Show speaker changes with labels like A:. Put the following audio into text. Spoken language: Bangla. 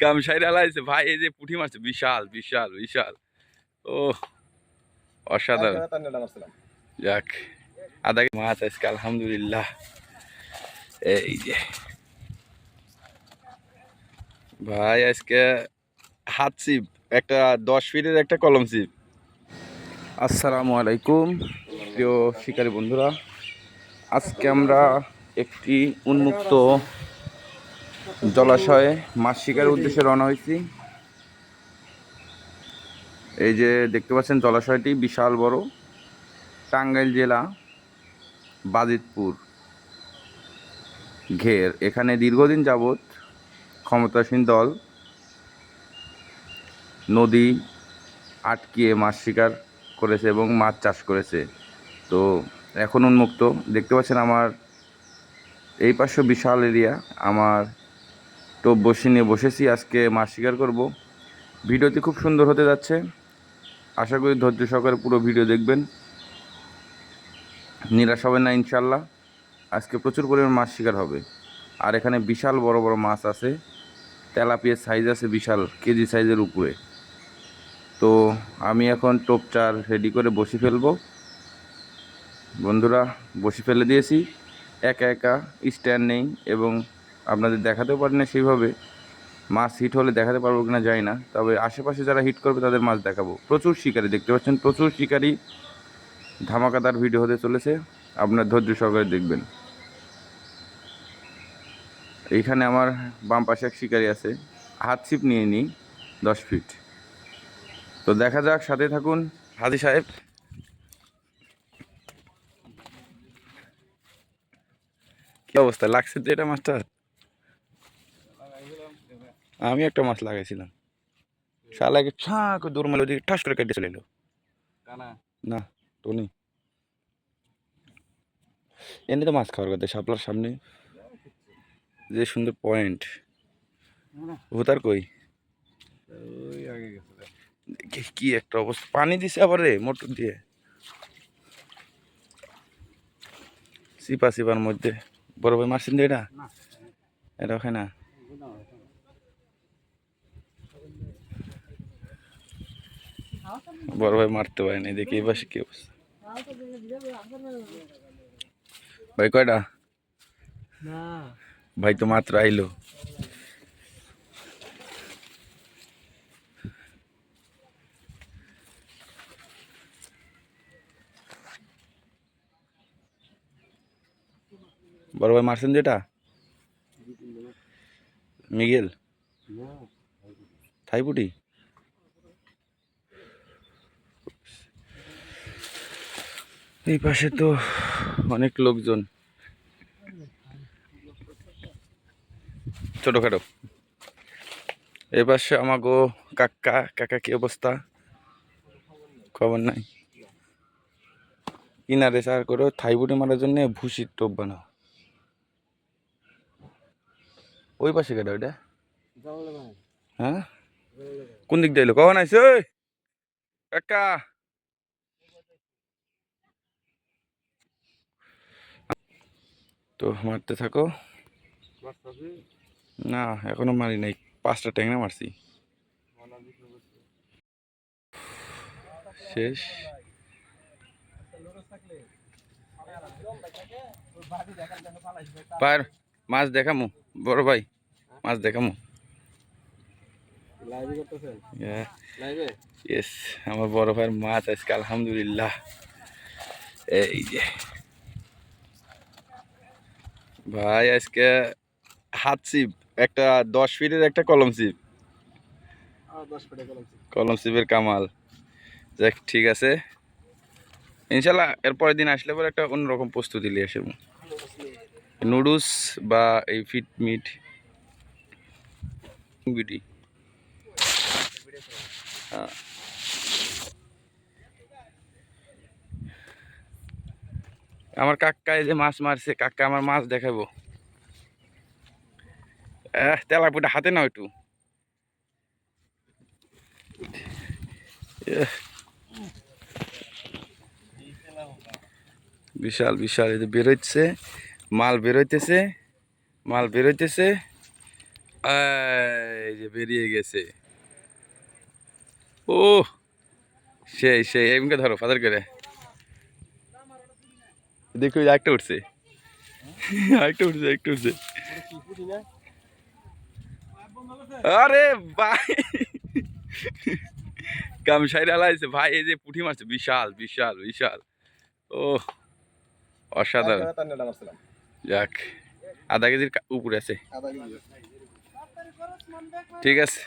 A: গামছাই ডালাইছে ভাই এই যে পুঁটি মারছে বিশাল বিশাল বিশাল। ও অসাধারণ। যাক আধা মাছ আজকে আলহামদুলিল্লাহ। এই যে। ভাই আজকে হাত সিপ একটা দশ ফিটের একটা কলম সিপ আসসালামু আলাইকুম প্রিয় শিকারী বন্ধুরা। আজকে আমরা একটি উন্মুক্ত জলাশয়ে মাছ শিকারের উদ্দেশ্যে রওনা হয়েছি। এই যে দেখতে পাচ্ছেন জলাশয়টি বিশাল বড়। টাঙ্গাইল জেলা, বাজিতপুর ঘের। এখানে দীর্ঘদিন যাবৎ ক্ষমতাসীন দল নদী আটকিয়ে মাছ শিকার করেছে এবং মাছ চাষ করেছে। তো এখন উন্মুক্ত। দেখতে পাচ্ছেন আমার এই পাশে বিশাল এরিয়া, আমার টোপ বসে নিয়ে বসেছি, আজকে মাছ শিকার করব। ভিডিওটি খুব সুন্দর হতে যাচ্ছে। আশা করি ধৈর্য সহকারে পুরো ভিডিও দেখবেন। নিরাশ হবেন না ইনশাল্লাহ আজকে প্রচুর পরিমাণ মাছ শিকার হবে। আর এখানে বিশাল বড় বড় মাছ আছে। তেলাপিয়ার সাইজ আছে বিশাল, কেজি সাইজের উপরে। তো আমি এখন টোপ চার রেডি করে বসে ফেলব। বন্ধুরা, বসি ফেলে দিয়েছি। একা একা স্ট্যান্ড নেই এবং আপনাদের দেখাতেও পারি না সেইভাবে। মাছ হিট হলে দেখাতে পারব কিনা জানি না। তবে আশেপাশে যারা হিট করবে তাদের মাছ দেখাবো। প্রচুর শিকারি দেখতে পাচ্ছেন, প্রচুর শিকারি ধামাকাদার ভিডিও হতে চলেছে। আপনার ধৈর্য সহকারে দেখবেন। এইখানে আমার বাম পাশে এক শিকারি আছে। হাত ছিপ নিয়ে নিই, দশ ফিট তো দেখা যাক, সাথে থাকুন। হাজি সাহেব। কি অবস্থা? লাগছে তো এটা মাছটা আমি একটা মাছ লাগাইছিলাম। শালাকে ছাঁক দৌড় মারলো ওদিকে ঠাস করে কেটে চলে এলো। না টনি। এমনি তো মাছ খাওয়ার কথা শাপলার সামনে। যে সুন্দর পয়েন্ট ভূতার কই? কি- একটা অবস্থা। পানি দিছে আবার রে মোটর দিয়ে। সিপা সিপার মধ্যে। বড় ভাই মারছেন এটা? এটা ওখানে বড় ভাই মারতে পারেনি দেখি এই পাশে কি অবস্থা। ভাই কয়টা? ভাই তো মাত্র আইলো। বড় ভাই মারছেন যেটা? মিগেল? থাইপুটি? এই পাশে তো অনেক লোকজন। ছোটখাটো। এই পাশে আমাগো কাকা কাকা কি অবস্থা? খবর নাই। কিনারে সার করে থাইবুটি মারার জন্য ভুসির টোপ বানাও। ওই পাশে কেটে ওইটা হ্যাঁ? কোন দিক দিয়ে কখন আইসে কাকা! তো মারতে থাকো। না এখনও মারি নাই। পাঁচটা ট্যাংরা মারছি। শেষ। পার মাছ দেখামু। বড় ভাই মাছ দেখামু। ইয়েস আমার বড় ভাইয়ের মাছ আজকে আলহামদুলিল্লাহ। এই যে। ভাই আজকে হাত সিপ একটা দশ ফিটের একটা কলম সিপ কলম সিপের কামাল। যাক ঠিক আছে। ইনশাল্লাহ এরপরের দিন আসলে পরে একটা অন্যরকম প্রস্তুতি নিয়ে আসব। নুডলস বা এই ফিট মিট। বিটি হ্যাঁ। আমার কাকা যে মাছ মারছে, কাকা আমার মাছ দেখাবো। তেলাপুটা হাতে নাও একটু। বিশাল বিশাল, এই যে বেরোচ্ছে, মাল বেরোইতেছে মাল বেরোইতেছে। এই যে বেরিয়ে গেছে। ও সেই সেই এমকে ধরো, ফাদার করে। দেখো একটা উঠছে। একটা উঠছে একটা উঠছে। আরে ভাই। কাম সাইড আলাইছে ভাই এই যে পুঁটি মারছে বিশাল বিশাল বিশাল। ও অসাধারণ। যাক আধা কেজির উপরে আছে। ঠিক আছে।